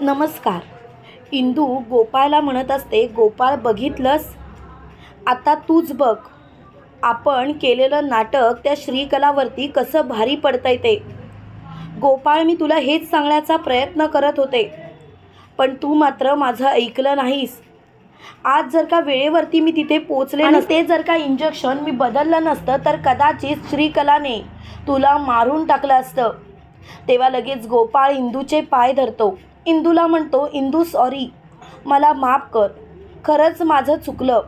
नमस्कार. इंदू गोपाळला म्हणत असते गोपाळ बघितलंस? आता तूच बघ. आपण केलेलं नाटक त्या श्रीकलावरती कसं भारी पडतंय ते. गोपाळ मी तुला हेच सांगण्याचा प्रयत्न करत होते. पण तू मात्र माझं ऐकलं नाहीस. आज जर का वेळेवरती मी तिथे पोचले आणि ते जर का इंजेक्शन मी बदललं नसतं तर कदाचित श्रीकलाने तुला मारून टाकलं असतं. तेव्हा लगेच गोपाळ इंदूचे पाय धरतो. इंदूला म्हणतो इंदू सॉरी मला माफ कर. खरंच माझं चुकलं.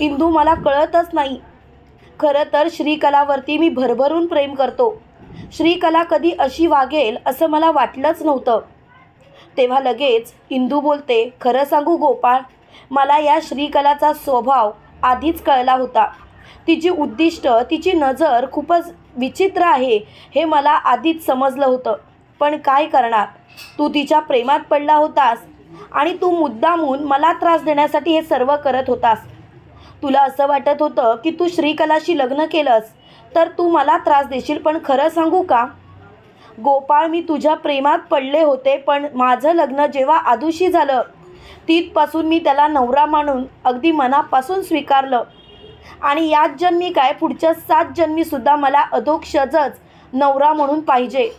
इंदू मला कळतच नाही. खरं तर श्रीकलावरती मी भरभरून प्रेम करतो. श्रीकला कधी अशी वागेल असं मला वाटलंच नव्हतं. तेव्हा लगेच इंदू बोलते खरं सांगू गोपाळ मला या श्रीकलाचा स्वभाव आधीच कळला होता. तिची उद्दिष्ट तिची नजर खूपच विचित्र आहे हे मला आधीच समजलं होतं. पण काय करणार? तू तिच्या प्रेमात पडला होतास आणि तू मुद्दामून मला त्रास देण्यासाठी हे सर्व करत होतास. तुला असं वाटत होतं की तू श्रीकलाशी लग्न केलंस तर तू मला त्रास देशील पण खरं सांगू का? गोपाळ मी तुझ्या प्रेमात पडले होते पण माझं लग्न जेव्हा आदुशी झालं तिथपासून मी त्याला नवरा मानून अगदी मनापासून स्वीकारलं. आणि याच जन्मी काय पुढच्या सात जन्मीसुद्धा मला अधोक्षजच नवरा म्हणून पाहिजे.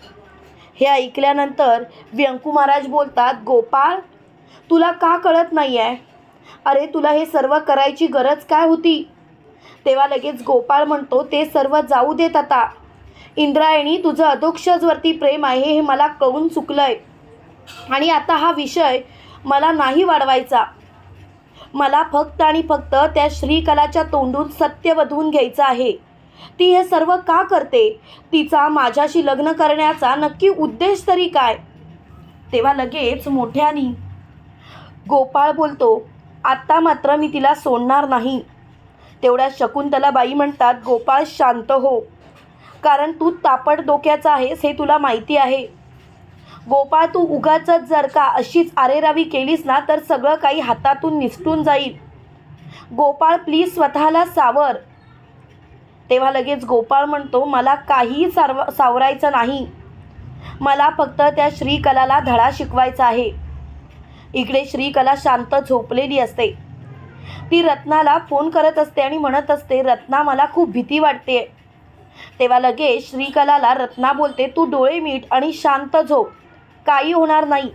हे ऐकल्यानंतर व्यंकू महाराज बोलतात गोपाळ तुला का कळत नाही आहे अरे तुला हे सर्व करायची गरज काय होती? तेव्हा लगेच गोपाळ म्हणतो ते सर्व जाऊ देत आता. इंद्रायणी तुझं अधोक्षजवरती प्रेम आहे हे मला कळून चुकलं आहे आणि आता हा विषय मला नाही वाढवायचा. मला फक्त आणि फक्त त्या श्रीकलाच्या तोंडून सत्य वधवून घ्यायचं आहे. ती हे सर्व का करते? तिचा माझ्याशी लग्न करण्याचा नक्की उद्देश तरी काय? तेव्हा लगेच मोठ्यानी गोपाळ बोलतो आत्ता मात्र मी तिला सोडणार नाही. तेवढ्या शकुंतलाबाई म्हणतात गोपाळ शांत हो कारण तू तापड डोक्याचा आहेस हे तुला माहिती आहे. गोपाळ तू उगाच जर का अशीच आरेरावी केलीस ना तर सगळं काही हातातून निसटून जाईल. गोपाळ प्लीज स्वतःला सावर. तेव्हा लगेच गोपाळ म्हणतो मला काहीही सारव सावरायचं नाही. मला फक्त त्या श्रीकलाला धडा शिकवायचा आहे. इकडे श्रीकला शांत झोपलेली असते. ती रत्नाला फोन करत असते आणि म्हणत असते रत्ना मला खूप भीती वाटते तेव्हा लगेच श्रीकलाला रत्ना बोलते तू डोळे मीठ आणि शांत झोप. काही होणार नाही.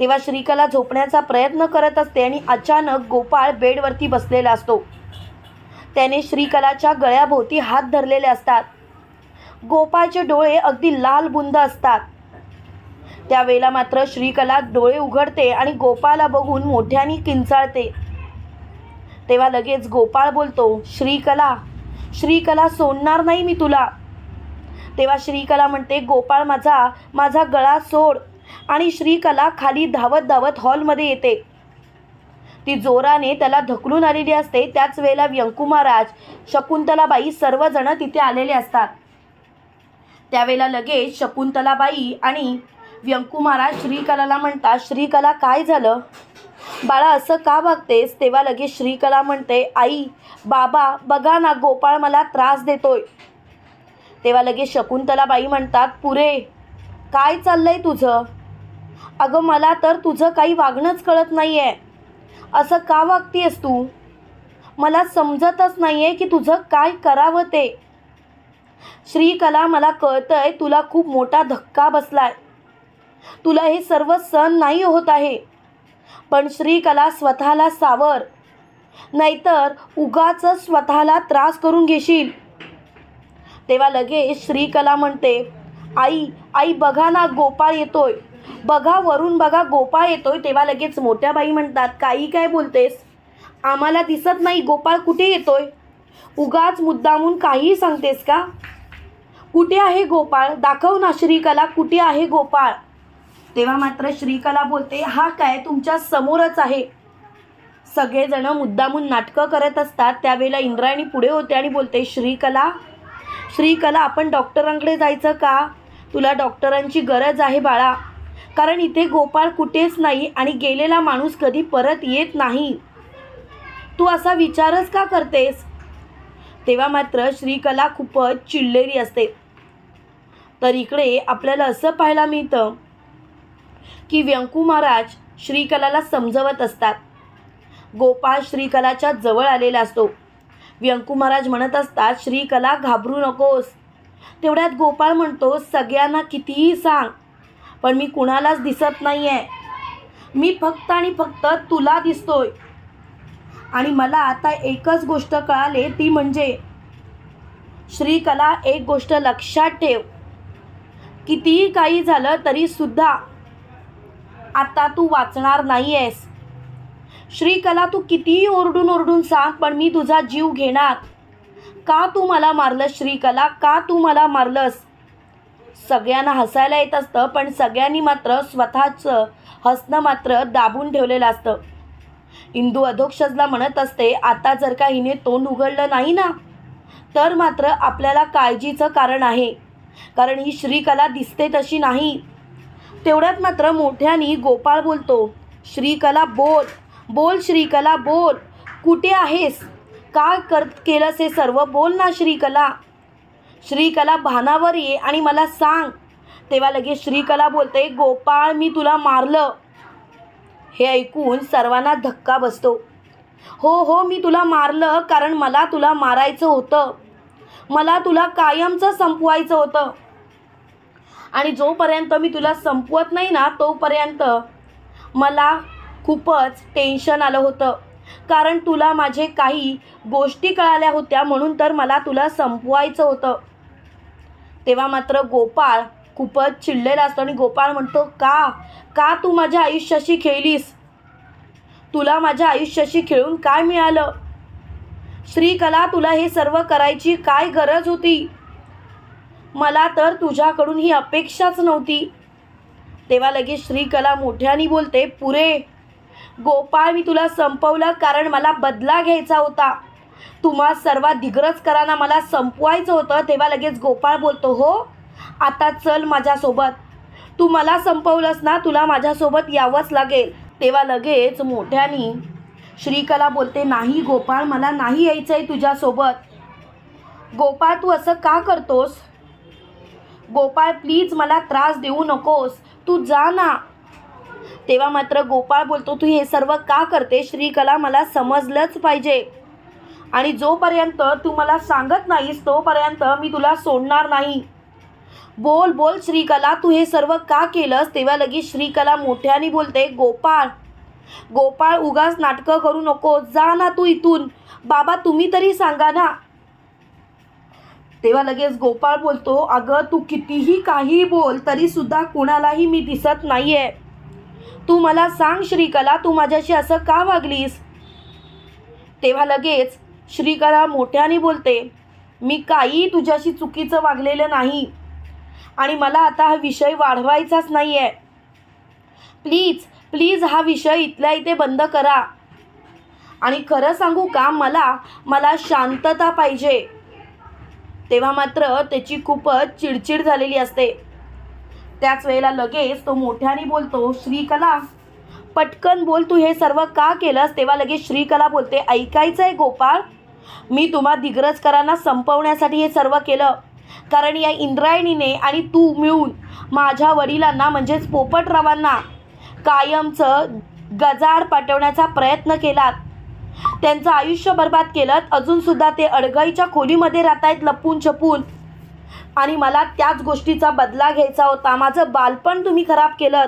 तेव्हा श्रीकला झोपण्याचा प्रयत्न करत असते आणि अचानक गोपाळ बेडवरती बसलेला असतो. त्याने श्रीकलाच्या गळ्याभोवती हात धरलेले असतात. गोपाळचे डोळे अगदी लाल बुंद असतात. त्यावेळेला मात्र श्रीकला डोळे उघडते आणि गोपाळला बघून मोठ्याने किंचाळते. तेव्हा लगेच गोपाळ बोलतो श्रीकला श्रीकला सोडणार नाही मी तुला. तेव्हा श्रीकला म्हणते गोपाळ माझा माझा गळा सोड. आणि श्रीकला खाली धावत धावत हॉलमध्ये येते. ती जोराने त्याला ढकलून आलेली असते. त्याच वेळेला व्यंकू महाराज शकुंतलाबाई सर्वजण तिथे आलेले असतात. त्यावेळेला लगेच शकुंतलाबाई आणि व्यंकू महाराज श्रीकलाला म्हणतात श्रीकला काय झालं? बाळा असं का वागतेस तेव्हा लगेच श्रीकला म्हणते आई बाबा बघा ना गोपाळ मला त्रास देतोय. तेव्हा लगेच शकुंतलाबाई म्हणतात पुरे काय चाललंय तुझं? अगं मला तर तुझं काही वागणंच कळत नाही आहे असं का वागतीयस तू? मला समजतच नाही आहे की तुझं काय करावं ते. श्रीकला मला कळतंय तुला खूप मोठा धक्का बसलाय. तुला हे सर्व सण नाही होत आहे. पण श्रीकला स्वतःला सावर. नाहीतर उगाच स्वतःला त्रास करून घेशील. तेव्हा लगेच श्रीकला म्हणते आई आई बघा ना गोपाळ येतोय. बघा वरून बघा गोपाळ येतोय तेव्हा लगेच मोठ्या बाई म्हणतात काही काय बोलतेस? आम्हाला दिसत नाही गोपाळ कुठे येतोय? उगाच मुद्दामून काहीही सांगतेस का? कुठे आहे गोपाळ? दाखव ना श्रीकला कुठे आहे गोपाळ? तेव्हा मात्र श्रीकला बोलते हा काय तुमच्या समोरच आहे. सगळेजण मुद्दामून नाटकं करत असतात. त्यावेळेला इंद्रायणी पुढे होते आणि बोलते श्रीकला श्रीकला आपण डॉक्टरांकडे जायचं का? तुला डॉक्टरांची गरज आहे बाळा. कारण इथे गोपाळ कुठेच नाही आणि गेलेला माणूस कधी परत येत नाही. तू असा विचारच का करतेस? तेव्हा मात्र श्रीकला खूपच चिडलेली असते. तर इकडे आपल्याला असं पाहायला मिळतं की व्यंकू महाराज श्रीकलाला समजवत असतात. गोपाळ श्रीकलाच्या जवळ आलेला असतो. व्यंकू महाराज म्हणत असतात श्रीकला घाबरू नकोस. तेवढ्यात गोपाळ म्हणतो सगळ्यांना कितीही सांग पण मी कुणालाच दिसत नाही आहे मी फक्त आणि फक्त तुला दिसतोय. आणि मला आता एकच गोष्ट कळाले ती म्हणजे श्रीकला एक गोष्ट लक्षात ठेव. कितीही काही झालं तरीसुद्धा आता तू वाचणार नाही आहेस श्रीकला तू कितीही ओरडून ओरडून सांग पण मी तुझा जीव घेणार. का तू मला मारलंस श्रीकला? का तू मला मारलंस? सगळ्यांना हसायला येत असतं पण सगळ्यांनी मात्र स्वतःचं हसणं मात्र दाबून ठेवलेलं असतं. इंदू अधोक्षजला म्हणत असते आता जर का हिने तोंड उघडलं नाही ना तर मात्र आपल्याला काळजीचं कारण आहे. कारण ही श्रीकला दिसते तशी नाही. तेवढ्यात मात्र मोठ्यानी गोपाळ बोलतो श्रीकला बोल बोल श्रीकला बोल. कुठे आहेस? का कर केलंस हे सर्व? बोल ना श्रीकला. श्रीकला भानावर ये आणि मला सांग. तेव्हा लगेच श्रीकला बोलते गोपाळ मी तुला मारलं. हे ऐकून सर्वांना धक्का बसतो. हो हो मी तुला मारलं कारण मला तुला मारायचं होतं. मला तुला कायमचं संपवायचं होतं. आणि जोपर्यंत मी तुला संपवत नाही ना तोपर्यंत मला खूपच टेन्शन आलं होतं. कारण तुला माझे काही गोष्टी कळाल्या होत्या म्हणून तर मला तुला संपवायचं होतं. तेव्हा मात्र गोपाळ खूपच चिडलेला असतो आणि गोपाळ म्हणतो का? का तू माझ्या आयुष्याशी खेळलीस? तुला माझ्या आयुष्याशी खेळून काय मिळालं? श्रीकला तुला हे सर्व करायची काय गरज होती? मला तर तुझ्याकडून ही अपेक्षाच नव्हती. तेव्हा लगेच श्रीकला मोठ्याने बोलते पुरे गोपाळ मी तुला संपवलं कारण मला बदला घ्यायचा होता. तुम्हा सर्वात दिग्रजकरांना मला संपवायचं होतं तेव्हा लगेच गोपाळ बोलतो हो आता चल माझ्यासोबत. तू मला संपवलंस ना तुला माझ्यासोबत यावंच लागेल. तेव्हा लगेच मोठ्यानी श्रीकला बोलते नाही गोपाळ मला नाही यायचं आहे तुझ्यासोबत. गोपाळ तू असं का करतोस? गोपाळ प्लीज मला त्रास देऊ नकोस. तू जा ना. तेव्हा मात्र गोपाळ बोलतो तू हे सर्व का करते श्रीकला मला समजलंच पाहिजे. आणि जोपर्यंत तू मला सांगत नाहीस तोपर्यंत मी तुला सोडणार नाही. बोल बोल श्रीकला तू हे सर्व का केलंस? तेव्हा लगेच श्रीकला मोठ्याने बोलते गोपाळ गोपाळ उगाच नाटकं करू नको. जा ना तू इथून. बाबा तुम्ही तरी सांगा ना. तेव्हा लगेच गोपाळ बोलतो अगं तू कितीही काही बोल तरी सुद्धा मी दिसत नाहीये. तू मला सांग श्रीकला तू माझ्याशी असं का वागलीस? तेव्हा लगेच श्रीकला मोठ्याने बोलते मी काही तुझ्याशी चुकीचं वागलेलं नाही आणि मला आता हा विषय वाढवायचाच नाही आहे प्लीज प्लीज हा विषय इथल्या इथे बंद करा. आणि खरं सांगू का मला मला शांतता पाहिजे. तेव्हा मात्र त्याची खूपच चिडचिड झालेली असते. त्याच वेळेला लगेच तो मोठ्याने बोलतो श्रीकला पटकन बोल तू हे सर्व का केलंस? तेव्हा लगेच श्रीकला बोलते ऐकायचं आहे गोपाळ मी तुम्हा दिग्रजकरांना संपवण्यासाठी हे सर्व केलं. कारण या इंद्रायणीने आणि तू मिळून माझ्या वडिलांना म्हणजेच पोपटरावांना कायमचं गजाड पाठवण्याचा प्रयत्न केलात. त्यांचं आयुष्य बर्बाद केलं अजूनसुद्धा ते अडगळीच्या खोलीमध्ये राहत आहेत लपून छपून. आणि मला त्याच गोष्टीचा बदला घ्यायचा होता. माझं बालपण तुम्ही खराब केलं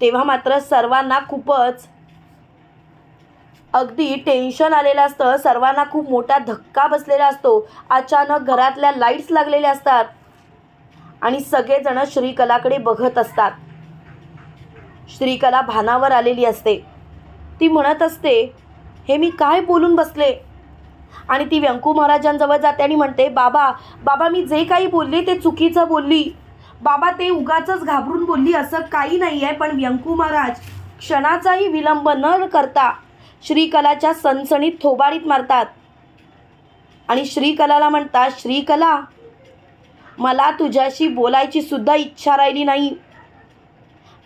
तेव्हा मात्र सर्वांना खूपच अगदी टेन्शन आलेलं असतं. सर्वांना खूप मोठा धक्का बसलेला असतो. अचानक घरातल्या लाईट्स लागलेल्या असतात. आणि सगळेजण श्रीकलाकडे बघत असतात. श्रीकला भानावर आलेली असते. ती म्हणत असते हे मी काय बोलून बसले? आणि ती व्यंकू महाराजांजवळ जाते आणि म्हणते बाबा बाबा मी जे काही बोलले ते चुकीचं बोलली. बाबा ते उगाच घाबरून बोलली असं काही नाही आहे पण व्यंकू महाराज क्षणाचाही विलंब न करता श्रीकलाच्या सणसणीत थोबाडीत मारतात. आणि श्रीकलाला म्हणतात श्रीकला मला तुझ्याशी बोलायची सुद्धा इच्छा राहिली नाही.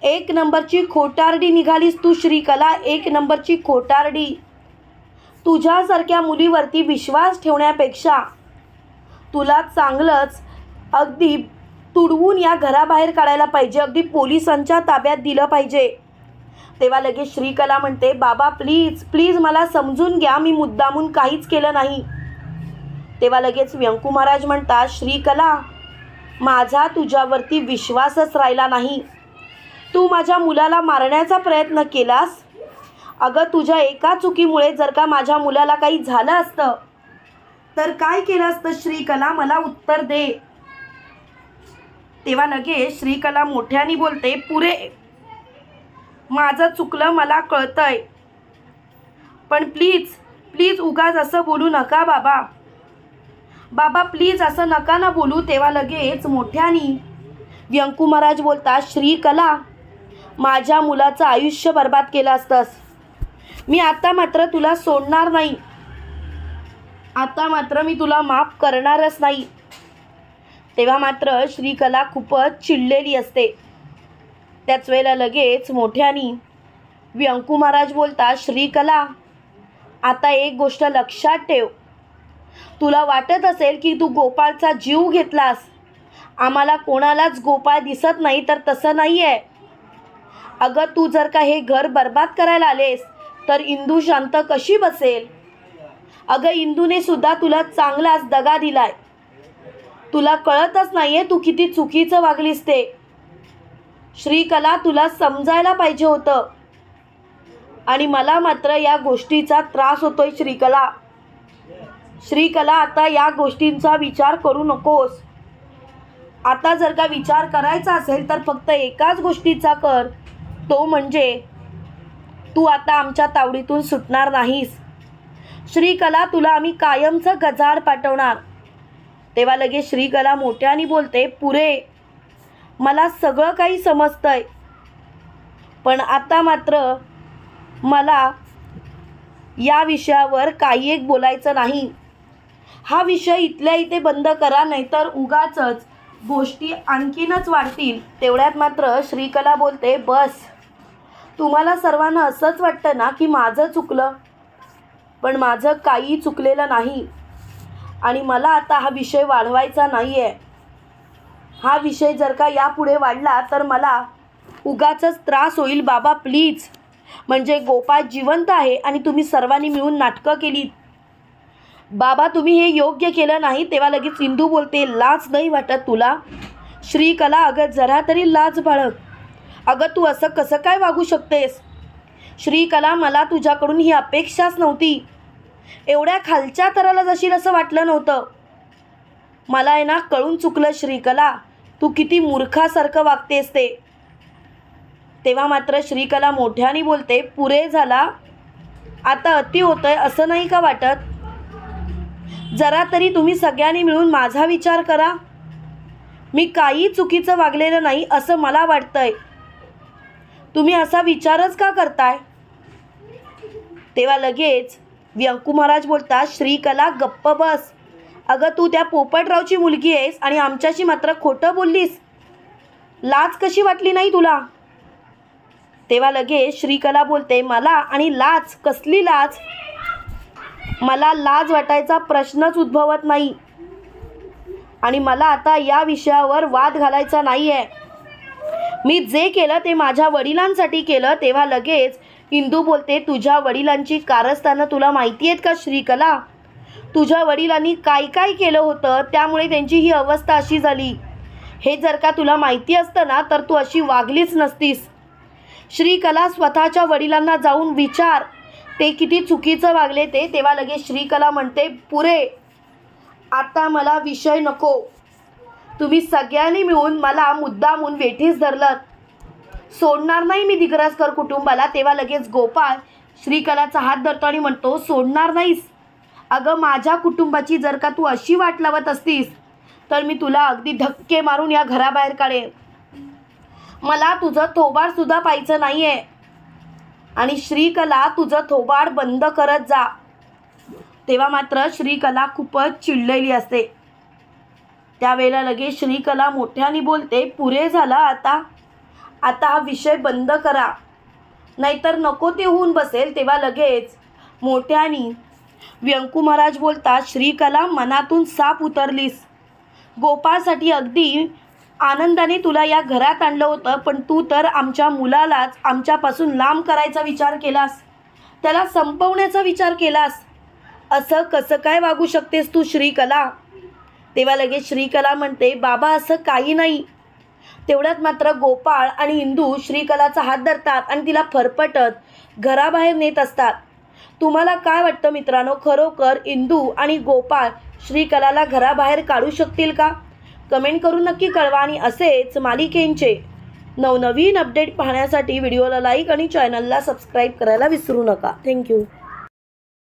एक नंबरची खोटारडी निघालीस तू श्रीकला. एक नंबरची खोटारडी. तुझ्यासारख्या मुलीवरती विश्वास ठेवण्यापेक्षा तुला चांगलंच अगदी तुडवून या घराबाहेर काढायला पाहिजे. अगदी पोलिसांच्या ताब्यात दिलं पाहिजे. तेव्हा लगेच श्रीकला म्हणते बाबा प्लीज प्लीज मला समजून घ्या मी मुद्दामून काहीच केलं नाही. तेव्हा लगेच व्यंकू महाराज म्हणतात श्रीकला माझा तुझ्यावरती विश्वासच राहिला नाही. तू माझ्या मुलाला मारण्याचा प्रयत्न केलास? अगं तुझ्या एका चुकीमुळे जर का माझ्या मुलाला काही झालं असतं तर काय केलं असतं श्रीकला? मला उत्तर दे. तेव्हा लगेच श्रीकला मोठ्याने बोलते पुरे माझं चुकलं मला कळतंय. पण प्लीज प्लीज उगाच असं बोलू नका बाबा. बाबा प्लीज असं नका ना बोलू तेव्हा लगेच मोठ्यानी. व्यंकू महाराज बोलतात श्रीकला माझ्या मुलाचं आयुष्य बर्बाद केलं असतंस. मी आता मात्र तुला सोडणार नाही. आता मात्र मी तुला माफ करणारच नाही. तेव्हा मात्र श्रीकला खूपच चिडलेली असते. त्याच वेळेला लगेच मोठ्यानी व्यंकू महाराज बोलतात श्रीकला आता एक गोष्ट लक्षात ठेव. तुला वाटत असेल की तू गोपाळचा जीव घेतलास. आम्हाला कोणालाच गोपाळ दिसत नाही तर तसं नाही आहे अगं तू जर का हे घर बर्बाद करायला आलेस तर इंदू शांत कशी बसेल? अगं इंदूने सुद्धा तुला चांगलाच दगा दिलाय. तुला कळतच नाही आहे तू किती चुकीचं वागलीस ते. श्रीकला तुला समजायला पाहिजे होतं. आणि मला मात्र या गोष्टीचा त्रास होतोय श्रीकला. श्रीकला आता या गोष्टींचा विचार करू नकोस. आता जर का विचार करायचा असेल तर फक्त एकाच गोष्टीचा कर. तो म्हणजे तू आता आमच्या तावडीतून सुटणार नाहीस. श्रीकला तुला आम्ही कायमचं गजाड पाठवणार. तेव्हा लगेच श्रीकला मोठ्याने बोलते पुरे मला सगळं काही समजतंय. पण आता मात्र मला या विषयावर काही एक बोलायचं नाही. हा विषय इथल्या इथे बंद करा नाहीतर उगाचच गोष्टी आणखीनच वाढतील. तेवढ्यात मात्र श्रीकला बोलते बस. तुम्हाला सर्वांना असंच वाटतं ना की माझं चुकलं? पण माझं काही चुकलेलं नाही. आणि मला आता हा विषय वाढवायचा नाही आहे हा विषय जर का यापुढे वाढला तर मला उगाच त्रास होईल. बाबा प्लीज. म्हणजे गोपाळ जिवंत आहे आणि तुम्ही सर्वांनी मिळून नाटकं केलीत. बाबा तुम्ही हे योग्य केलं नाही तेव्हा लगेच इंदू बोलते लाज नाही वाटत तुला? श्रीकला अगं जरा तरी लाज बाळग. अगं तू असं कसं काय वागू शकतेस? श्रीकला मला तुझ्याकडून ही अपेक्षाच नव्हती. एवढ्या खालच्या तराला जशील असं वाटलं नव्हतं. मला आहे ना कळून चुकलं श्रीकला. तू किती मूर्खासारखं वागतेस ते. तेव्हा मात्र श्रीकला मोठ्याने बोलते पुरे झाला. आता अति होतंय असं नाही का वाटत? जरा तरी तुम्ही सगळ्यांनी मिळून माझा विचार करा. मी काही चुकीचं वागलेलं नाही असं मला वाटतंय. तुम्ही असा विचारच का करताय? तेव्हा लगेच व्यंकू महाराज बोलतात श्रीकला गप्प बस. अगं तू त्या पोपटरावची मुलगी आहेस आणि आमच्याशी मात्र खोटं बोललीस. लाज कशी वाटली नाही तुला? तेव्हा लगेच श्रीकला बोलते मला आणि लाज? कसली लाज? मला लाज वाटायचा प्रश्नच उद्भवत नाही. आणि मला आता या विषयावर वाद घालायचा नाही आहे मी जे केलं ते माझ्या वडिलांसाठी केलं. तेव्हा लगेच इंदू बोलते तुझ्या वडिलांची कारस्थानं तुला माहिती आहेत का श्रीकला? तुझ्या वडिलांनी काय काय केलं होतं? त्यामुळे त्यांची ही अवस्था अशी झाली. हे जर का तुला माहिती असतं ना तर तू अशी वागलीच नसतीस. श्रीकला स्वतःच्या वडिलांना जाऊन विचार. ते किती चुकीचं वागले ते तेव्हा लगेच श्रीकला म्हणते पुरे आता मला विषय नको. तुम्ही सगळ्यांनी मिळून मला मुद्दामून वेठीस धरलं सोडणार नाही मी दिग्रसकर कुटुंबाला. तेव्हा लगेच गोपाळ श्रीकलाचा हात धरतो आणि म्हणतो सोडणार नाहीस. अगं माझ्या कुटुंबाची जर का तू अशी वाट लावत असतीस तर मी तुला अगदी धक्के मारून या घराबाहेर काढेन. मला तुझं थोबाडसुद्धा पाहायचं नाही आहे आणि श्रीकला तुझं थोबाड बंद करत जा. तेव्हा मात्र श्रीकला खूपच चिडलेली असते. त्यावेळेला लगेच श्रीकला मोठ्याने बोलते पुरे झाला आता. आता हा विषय बंद करा. नाहीतर नको ते होऊन बसेल. तेव्हा लगेच मोठ्याने व्यंकू महाराज बोलतात श्रीकला मनातून साप उतरलीस. गोपाळसाठी अगदी आनंदाने तुला या घरात आणलं होतं पण तू तर आमच्या मुलालाच आमच्यापासून लांब करायचा विचार केलास. त्याला संपवण्याचा विचार केलास. असं कसं काय वागू शकतेस तू श्रीकला? तेव्हा लगेच श्रीकला म्हणते बाबा असं काही नाही. तेवढ्यात मात्र गोपाळ आणि इंदू श्रीकलाचा हात धरतात आणि तिला फरफटत घराबाहेर नेत असतात. तुम्हाला काय वाटतं मित्रांनो? खरोखर इंदू आणि गोपाळ श्रीकलाला घराबाहेर काढू शकतील का? कमेंट करून नक्की कळवा आणि असेच मालिकेंचे नवनवीन अपडेट पाहण्यासाठी व्हिडिओला लाईक आणि चॅनलला सबस्क्राईब करायला विसरू नका. थँक्यू.